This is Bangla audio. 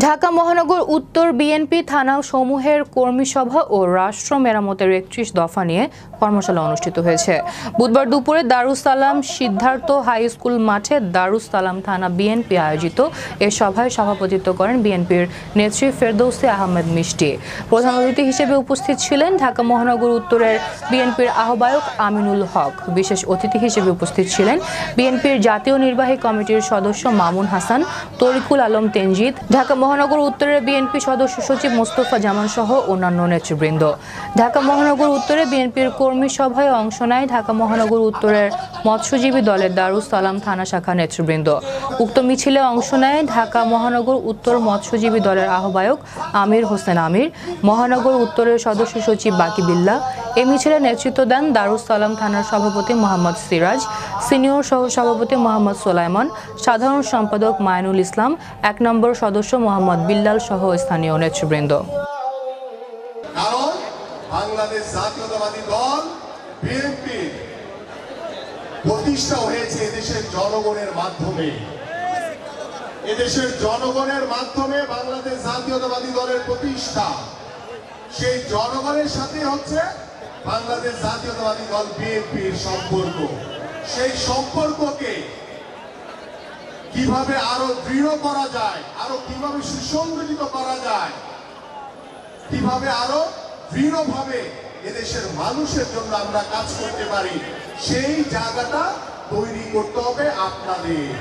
ঢাকা মহানগর উত্তর বিএনপি থানা সমূহের কর্মী সভা ও রাষ্ট্র মেরামতের একত্রিশ দফা নিয়ে কর্মশালা অনুষ্ঠিত হয়েছে। বুধবার দুপুরে দারুস সালাম সিদ্ধার্থ হাই স্কুল মাঠে দারুস সালাম থানা বিএনপি আয়োজিত এ সভায় সভাপতিত্ব করেন বিএনপির নেত্রী ফেরদৌসি আহমেদ মিষ্টি। প্রধান অতিথি হিসেবে উপস্থিত ছিলেন ঢাকা মহানগর উত্তরের বিএনপির আহ্বায়ক আমিনুল হক। বিশেষ অতিথি হিসেবে উপস্থিত ছিলেন বিএনপির জাতীয় নির্বাহী কমিটির সদস্য মামুন হাসান, তরিকুল আলম তেনজিদ ঢাকা মহানগর উত্তরের বিএনপি সদস্য সচিব মোস্তফা জামান সহ অন্যান্য নেতৃবৃন্দ। ঢাকা মহানগর উত্তরে বিএনপির কর্মী সভায় অংশ নেয় ঢাকা মহানগর উত্তরের মৎস্যজীবী দলের দারুস সালাম থানা শাখা নেতৃবৃন্দ। উক্ত মিছিলে অংশ নেয় ঢাকা মহানগর উত্তর মৎস্যজীবী দলের আহ্বায়ক আমির হোসেন আমির, মহানগর উত্তরের সদস্য সচিব বাকি বিল্লা। এ মিছিলে নেতৃত্ব দেন দারুস সালাম থানার সভাপতি মোহাম্মদ সিরাজ, সিনিয়র সহ সভাপতি মোহাম্মদ সোলাইমন, সাধারণ সম্পাদক মায়নুল ইসলাম, এক নম্বর সদস্য মোহাম্মদ বিল্লাল সহ স্থানীয় নেতৃবৃন্দ। বাংলাদেশ জাতীয়তাবাদী দল প্রতিষ্ঠা হয়েছে এদেশের জনগণের মাধ্যমে। এদেশের জনগণের মাধ্যমে বাংলাদেশ জাতীয়তাবাদী দলের প্রতিষ্ঠা। সেই জনগণের সাথে হচ্ছে বাংলাদেশ জাতীয়তাবাদী দল বিএনপির সম্পর্ক। সেই সম্পর্ককে কীভাবে আরও দৃঢ় করা যায়, আরও কীভাবে সুসংগঠিত করা যায়, কীভাবে আরও দৃঢ়ভাবে এদেশের মানুষের জন্য আমরা কাজ করতে পারি। সেই জায়গাটা তৈরি করতে হবে আপনাদের।